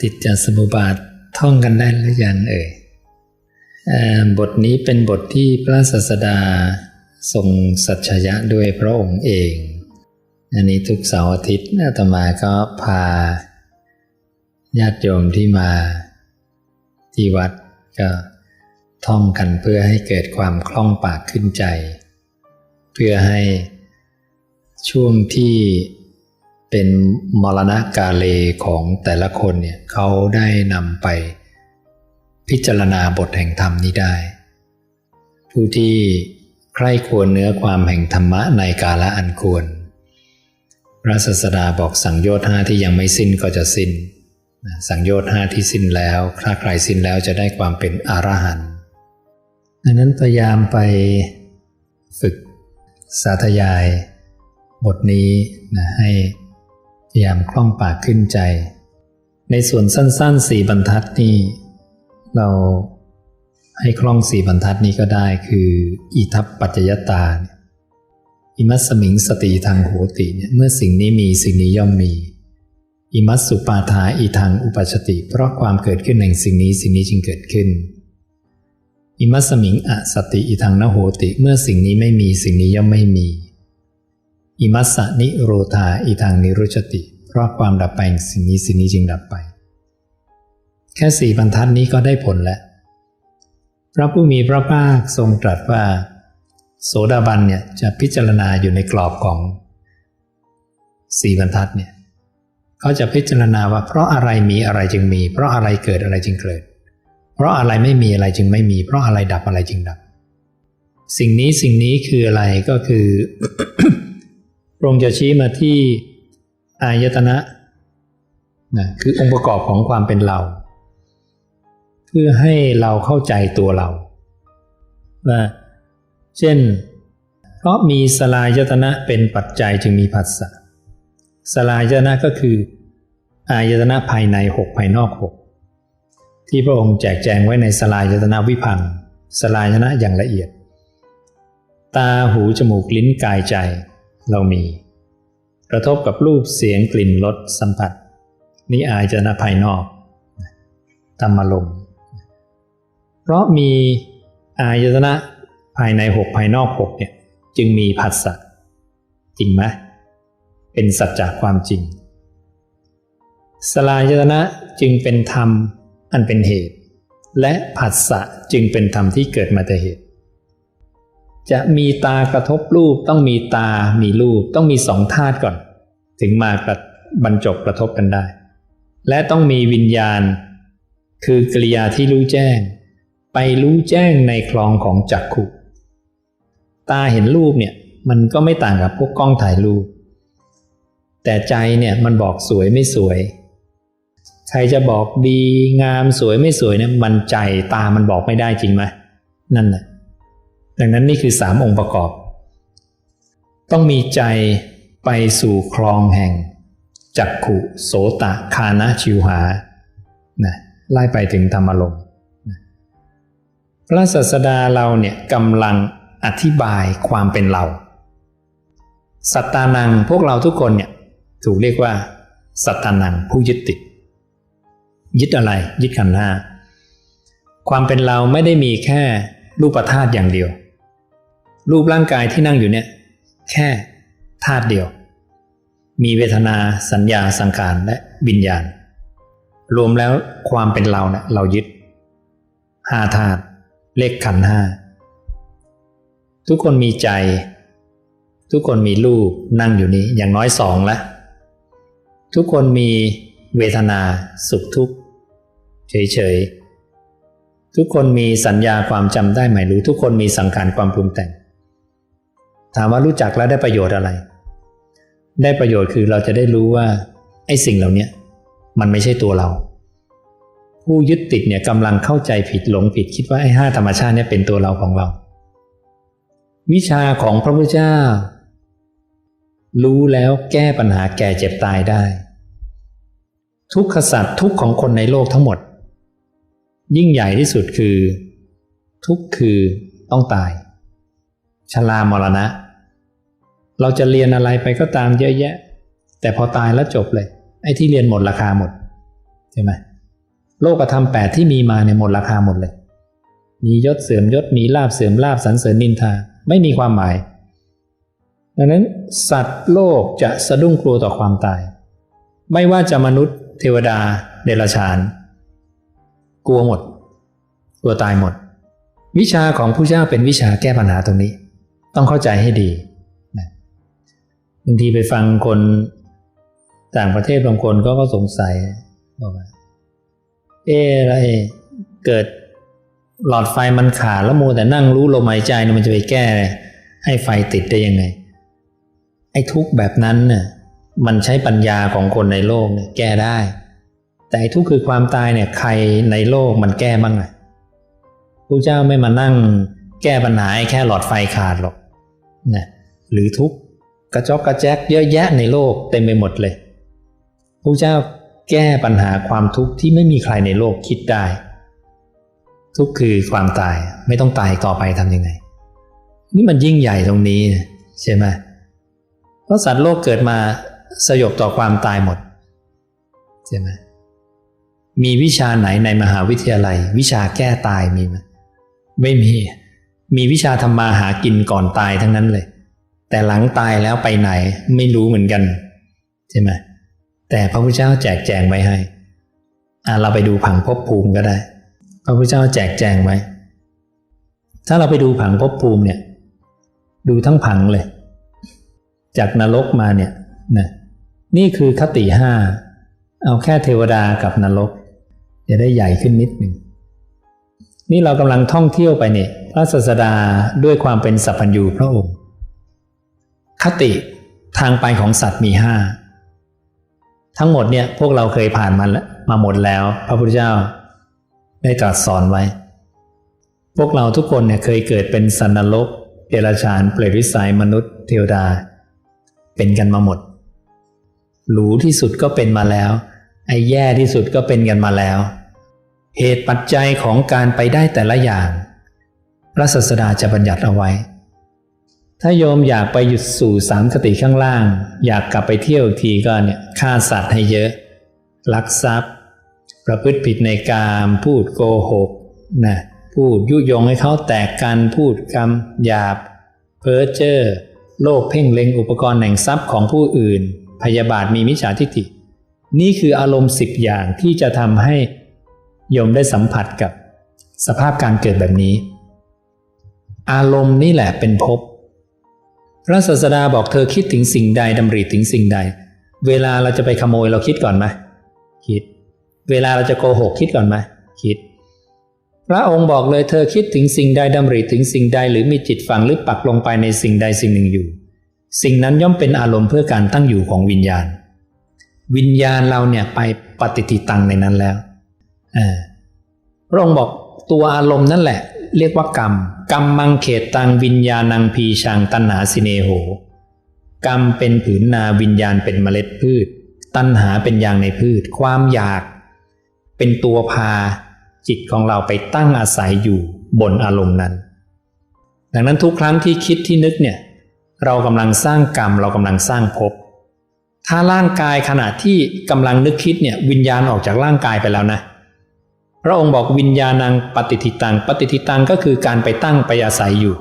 ฏิจจสมุปบาทท่องกันได้หรือยังเอ่ยบทนี้เป็นบทที่พระศาสดาทรงสัจฉยะด้วยพระองค์เอง อันนี้ทุกเสาร์อาทิตย์อาตมาก็พาญาติโยมที่มาที่วัดก็ท่องกันเพื่อให้เกิดความคล่องปากขึ้นใจ เพื่อให้ช่วงที่ เป็นมรณะกาเลของแต่ละคนเนี่ยเขาได้นำไปพิจารณาบทแห่งธรรมนี้ได้ ผู้ที่ใคร่ควรเนื้อความแห่งธรรมะในกาละอันควร พระศาสดาบอกสังโยชน์ห้าที่ยังไม่สิ้นก็จะสิ้น สังโยชน์ห้าที่สิ้นแล้วถ้าใครสิ้นแล้วจะได้ความเป็นอรหันต์ดังนั้นพยายามไปฝึกสาธยาย บทนี้นะให้ ยายามคล่องปากขึ้นใจ ในส่วนสั้นๆสี่บรรทัดนี่เราให้คล่องสี่บรรทัดนี้ก็ได้คืออิทัปปัจจยตาอิมัสมิงสติทางโหติเนี่ยเมื่อสิ่งนี้มีสิ่งนี้ย่อมมี อิมัสสุปาทาอีทางอุปัชติ เพราะความเกิดขึ้นแห่งสิ่งนี้สิ่งนี้จึงเกิดขึ้น อิมัสสมิงอสติอีทางนโหติ เมื่อสิ่งนี้ไม่มีสิ่งนี้ย่อมไม่มี อิมัสสนิโรธาอีทางนิรุชติ เพราะความดับไปสิ่งนี้สิ่งนี้จึงดับไป แค่สี่บรรทัดนี้ก็ได้ผลแล้ว พระผู้มีพระภาคทรงตรัสว่า โสดาบันเนี่ยจะพิจารณาอยู่ในกรอบของสี่บรรทัดเนี่ยเขาจะพิจารณาว่าเพราะอะไรมีอะไรจึงมี เพราะอะไรเกิดอะไรจึงเกิด เพราะอะไรไม่มีอะไรจึงไม่มี เพราะอะไรดับอะไรจึงดับ สิ่งนี้สิ่งนี้คืออะไรก็คือ พระองค์จะชี้มาที่อายตนะนะคือองค์ประกอบของความเป็นเรา เพื่อให้เราเข้าใจตัวเราว่าเช่น เพราะมีสลายตนะเป็นปัจจัยจึงมีผัสสะสลายตนะก็คือ อายตนะภายในหกภายนอกหกที่พระองค์แจกแจงไว้ในสลายตนะวิพังสลายตนะอย่างละเอียด ตาหูจมูกลิ้นกายใจ เรามี กระทบกับรูปเสียงกลิ่นรสสัมผัสนี่อายตนะภายนอกธรรมลมเพราะมีอายตนะภายในหกภายนอกหกเนี่ยจึงมีผัสสะจริงไหมเป็นสัจจะความจริง สลายตนะจึงเป็นธรรมอันเป็นเหตุ และผัสสะจึงเป็นธรรมที่เกิดมาแต่เหตุ จะมีตากระทบรูปต้องมีตา มีรูปต้องมีสองธาตุก่อน ถึงมากระบรรจบกระทบกันได้ และต้องมีวิญญาณ คือกริยาที่รู้แจ้ง ไปรู้แจ้งในคลองของจักขุ ตาเห็นรูปเนี่ยมันก็ไม่ต่างกับพวกกล้องถ่ายรูป แต่ใจเนี่ยมันบอกสวยไม่สวย ใครจะบอกดีงามสวยไม่สวยเนี่ยมันใจตามันบอกไม่ได้จริงไหมนั่นแหละ ดังนั้นนี่คือสามองค์ประกอบ ต้องมีใจไปสู่คลองแห่ง จักขุโสตะคานะชิวหานะไล่ไปถึงธรรมลมพระศาสดาเราเนี่ยกำลังอธิบายความเป็นเรา สัตตานังพวกเราทุกคนเนี่ยถูกเรียกว่า สัตตานังผู้ยึดติด ยึดอะไรยึดขันธ์ห้าความเป็นเราไม่ได้มีแค่รูปธาตุอย่างเดียว รูปร่างกายที่นั่งอยู่เนี่ย แค่ธาตุเดียว มีเวทนาสัญญาสังขารและวิญญาณ รวมแล้วความเป็นเราเนี่ยเรายึดห้าธาตุเลขขันห้าทุกคนมีใจ ทุกคนมีรูปนั่งอยู่นี้อย่างน้อยสองล้วทุกคนมีเวทนาสุขทุกข์เฉยๆทุกคนมีสัญญาความจำได้หมายรู้ ทุกคนมีสังขารความปรุงแต่ง ถามว่ารู้จักแล้วได้ประโยชน์อะไร ได้ประโยชน์คือเราจะได้รู้ว่าไอ้สิ่งเหล่านี้มันไม่ใช่ตัวเรา ผู้ยึดติดเนี่ยกำลังเข้าใจผิดหลงผิดคิดว่าไอ้ห้าธรรมชาติเนี่ยเป็นตัวเราของเรา วิชาของพระพุทธเจ้า รู้แล้วแก้ปัญหาแก่เจ็บตายได้ ทุกขสัตว์ทุกของคนในโลกทั้งหมด ยิ่งใหญ่ที่สุดคือ ทุกคือต้องตายชรามรณะ เราจะเรียนอะไรไปก็ตามเยอะแยะ แต่พอตายแล้วจบเลย ไอ้ที่เรียนหมดราคาหมดเช่ไหมโลกธรรมแปดที่มีมาเนี่ยหมดราคาหมดเลย มียศเสื่อมยศมีลาบเสื่อมลาบสรรเสริญนินทาไม่มีความหมาย ดังนั้นสัตว์โลกจะสะดุ้งกลัวต่อความตาย ไม่ว่าจะมนุษย์ เทวดา เดรัจฉาน กลัวหมด กลัวตายหมด วิชาของผู้เจ้าเป็นวิชาแก้ปัญหาตรงนี้ ต้องเข้าใจให้ดี บางทีไปฟังคนต่างประเทศบางคนก็ก็สงสัยบอกว่าเอ๊ะอะไรเกิดหลอดไฟมันขาดแล้วมัวแต่นั่งรู้ลมหายใจเนี่ยมันจะไปแก้ ให้ไฟติดได้ยังไง ไอ้ทุกแบบนั้นเนี่ยมันใช้ปัญญาของคนในโลกเนี่ยแก้ได้ แต่ไอ้ทุกคือความตายเนี่ยใครในโลกมันแก้บ้างไงพระเจ้าไม่มานั่งแก้ปัญหาแค่หลอดไฟขาดหรอกนะหรือทุกข์ กระจอกกระแจกเยอะแยะในโลกเต็มไปหมดเลยพระเจ้าแก้ปัญหาความทุกข์ที่ไม่มีใครในโลกคิดได้ ทุกข์คือความตายไม่ต้องตายต่อไปทำยังไง นี่มันยิ่งใหญ่ตรงนี้ใช่ไหมเพราะสัตว์โลกเกิดมาสยบต่อความตายหมดใช่ไหมมีวิชาไหนในมหาวิทยาลัย วิชาแก้ตายมีไหมไม่มี มีวิชาทำมาหากินก่อนตายทั้งนั้นเลย แต่หลังตายแล้วไปไหนไม่รู้เหมือนกัน ใช่ไหมแต่พระพุทธเจ้าแจกแจงไว้ให้เราไปดูผังภพภูมิก็ได้ พระพุทธเจ้าแจกแจงไว้ ถ้าเราไปดูผังภพภูมิเนี่ย ดูทั้งผังเลย จากนรกมาเนี่ยนะนี่คือคติห้าเอาแค่เทวดากับนรก จะได้ใหญ่ขึ้นนิดหนึ่งนี่เรากำลังท่องเที่ยวไปเนี่ย พระศาสดาด้วยความเป็นสัพพัญญูพระองค์ คติทางไปของสัตว์มีห้าทั้งหมดเนี่ยพวกเราเคยผ่านมาแล้วมาหมดแล้ว พระพุทธเจ้าได้ตรัสสอนไว้ พวกเราทุกคนเนี่ยเคยเกิดเป็นสันนรกเดรัจฉานเปรตวิสัยมนุษย์ เทวดา เป็นกันมาหมด หรูที่สุดก็เป็นมาแล้ว ไอ้แย่ที่สุดก็เป็นกันมาแล้ว เหตุปัจจัยของการไปได้แต่ละอย่าง พระศาสดาจะบัญญัติเอาไว้ ถ้าโยมอยากไปหยุดสู่สามคติข้างล่าง อยากกลับไปเที่ยวทีก็เนี่ยฆ่าสัตว์ให้เยอะ ลักทรัพย์ ประพฤติผิดในกามพูดโกหกนะพูดยุยงให้เขาแตกกันพูดคำหยาบ เพ้อเจ้อโลภเพ่งเล็งอุปกรณ์แห่งทรัพย์ของผู้อื่น พยาบาทมีมิจฉาทิฏฐินี่คืออารมณ์สิบอย่างที่จะทำให้โยมได้สัมผัสกับสภาพการเกิดแบบนี้ อารมณ์นี่แหละเป็นภพ พระศาสดาบอกเธอคิดถึงสิ่งใดดำริถึงสิ่งใด เวลาเราจะไปขโมยเราคิดก่อนไหมคิด เวลาเราจะโกหกคิดก่อนไหมคิด พระองค์บอกเลยเธอคิดถึงสิ่งใดดำริถึงสิ่งใดหรือมีจิตฝังหรือปักลงไปในสิ่งใดสิ่งหนึ่งอยู่ สิ่งนั้นย่อมเป็นอารมณ์เพื่อการตั้งอยู่ของวิญญาณ วิญญาณเราเนี่ยไปปฏิทิตังในนั้นแล้วพระองค์บอกตัวอารมณ์นั่นแหละ เรียกว่ากรรม กรรมมังเขตตังวิญญาณังพีชังตัณหาสิเนโห กรรมเป็นผืนนาวิญญาณเป็นเมล็ดพืช ตัณหาเป็นยางในพืช ความอยาก เป็นตัวพาจิตของเราไปตั้งอาศัยอยู่บนอารมณ์นั้น ดังนั้นทุกครั้งที่คิดที่นึกเนี่ย เรากำลังสร้างกรรมเรากำลังสร้างภพถ้าร่างกายขณะที่กำลังนึกคิดเนี่ยวิญญาณออกจากร่างกายไปแล้วนะ พระองค์บอกวิญญาณังปฏิทิตัง ปฏิทิตังก็คือการไปตั้งไปอาศัยอยู่